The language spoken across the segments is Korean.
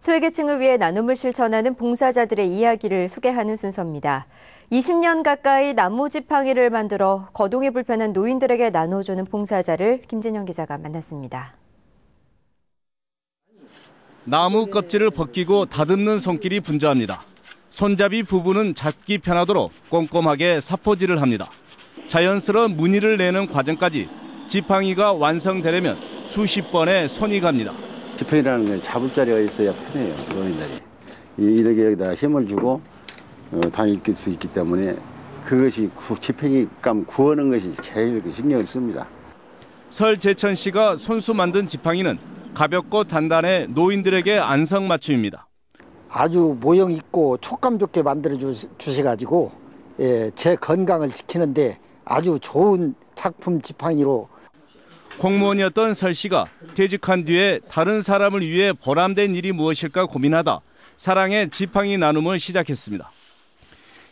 소외계층을 위해 나눔을 실천하는 봉사자들의 이야기를 소개하는 순서입니다. 20년 가까이 나무 지팡이를 만들어 거동이 불편한 노인들에게 나눠주는 봉사자를 김진영 기자가 만났습니다. 나무 껍질을 벗기고 다듬는 손길이 분주합니다. 손잡이 부분은 잡기 편하도록 꼼꼼하게 사포질을 합니다. 자연스러운 무늬를 내는 과정까지 지팡이가 완성되려면 수십 번의 손이 갑니다. 지팡이라는 건 잡을 자리가 있어야 편해요, 노인들이. 이- 이렇게 여기다 힘을 주고 어, 다닐 수 있기 때문에 그것이 구, 지팡이감 구하는 것이 제일 그 신경을 씁니다. 설재천 씨가 손수 만든 지팡이는 가볍고 단단해 노인들에게 안성맞춤입니다. 아주 모형 있고 촉감 좋게 만들어 주셔가지고 예, 제 건강을 지키는데 아주 좋은 작품 지팡이로 공무원이었던 설 씨가 퇴직한 뒤에 다른 사람을 위해 보람된 일이 무엇일까 고민하다 사랑의 지팡이 나눔을 시작했습니다.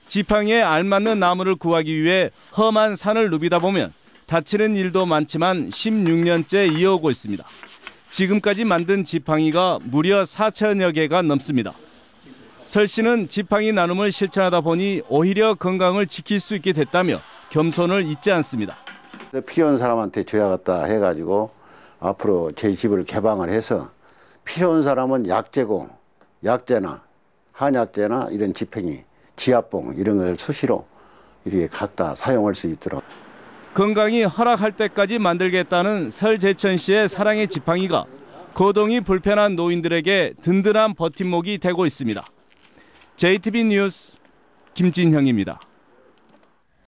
지팡이에 알맞는 나무를 구하기 위해 험한 산을 누비다 보면 다치는 일도 많지만 16년째 이어오고 있습니다. 지금까지 만든 지팡이가 무려 4천여 개가 넘습니다. 설 씨는 지팡이 나눔을 실천하다 보니 오히려 건강을 지킬 수 있게 됐다며 겸손을 잊지 않습니다. 필요한 사람한테 줘야겠다 해가지고 앞으로 제 집을 개방을 해서 필요한 사람은 약재고 약재나 한약재나 이런 지팽이, 지압봉 이런 걸 수시로 이렇게 갖다 사용할 수 있도록 건강이 허락할 때까지 만들겠다는 설재천 씨의 사랑의 지팡이가 거동이 불편한 노인들에게 든든한 버팀목이 되고 있습니다. JTB 뉴스 김진형입니다.